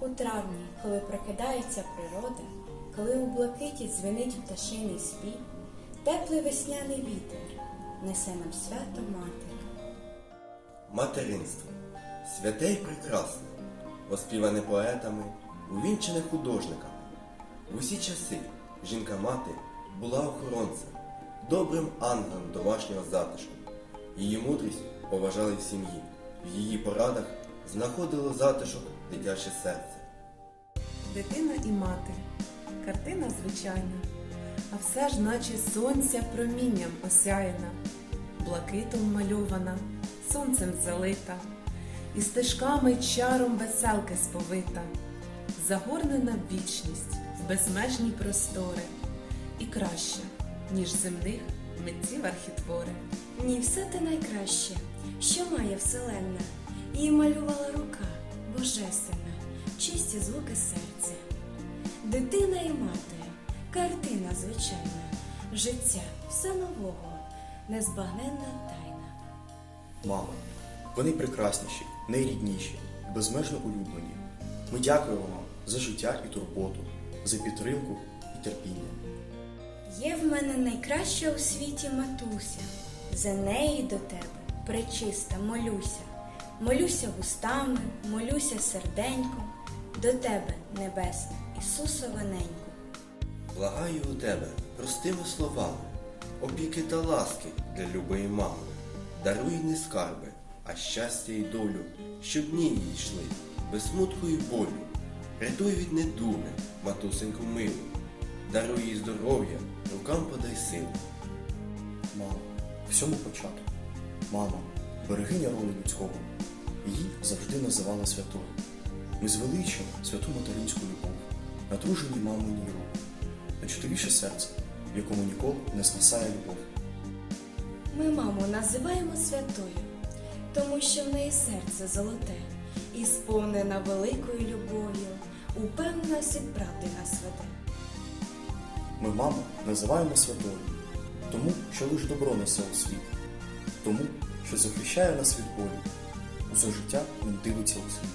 У травні, коли прокидається природа, коли у блакиті дзвенить пташиний спів, теплий весняний вітер несе нам свято матір. Материнство святе й прекрасне, оспіване поетами, увінчене художниками. В усі часи жінка-мати була охоронцем, добрим ангелом домашнього затишку. Її мудрість поважали в сім'ї. В її порадах знаходило затишок дитяче серце. Дитина і мати. Картина звичайна, а все ж наче сонця промінням осяяна, блакитом мальована, сонцем залита, і стежками чаром веселки сповита, загорнена вічність в безмежні простори, і краща, ніж земних митців архітвори. Ні, все те найкраще, що має вселенна. Її малювала рука божественна, чисті звуки серця. Дитина і мати, картина звичайна, життя все нового, незбагненна тайна. Мама, вони прекрасніші, найрідніші, безмежно улюблені. Ми дякуємо вам за життя і турботу, за підтримку і терпіння. Є в мене найкраща у світі матуся, за неї до тебе, пречиста, молюся. Молюся вустами, молюся серденько, до тебе, небесне, Ісусовененько. Благаю у тебе простими словами, опіки та ласки для любої мами. Даруй не скарби, а щастя і долю, щоб дні їй йшли, без смутку і болю. Рятуй від недуги, матусеньку милу, даруй їй здоров'я, рукам подай силу. Мама, всьому початок. Мама, берегиня роду людського. Її завжди називала святою. Ми звеличуємо святу материнську любов, натружені мамині руки, найчутовіше серце, в якому ніколи не згасає любов. Ми маму називаємо святою, тому що в неї серце золоте і сповнена великою любов'ю, упевненість від правди нас веде. Ми маму називаємо святою, тому що лиш добро несе у світ, тому що захищає нас від болю, усе життя він дивиться у світ.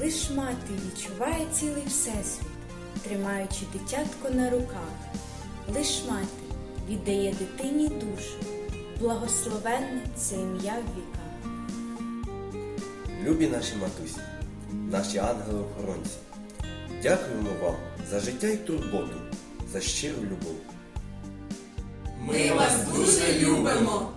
Лиш мати відчуває цілий всесвіт, тримаючи дитятко на руках. Лиш мати віддає дитині душу, благословенне це ім'я в віках. Любі наші матусі, наші ангели-охоронці, дякуємо вам за життя і турботу, за щиру любов. Ми вас дуже любимо!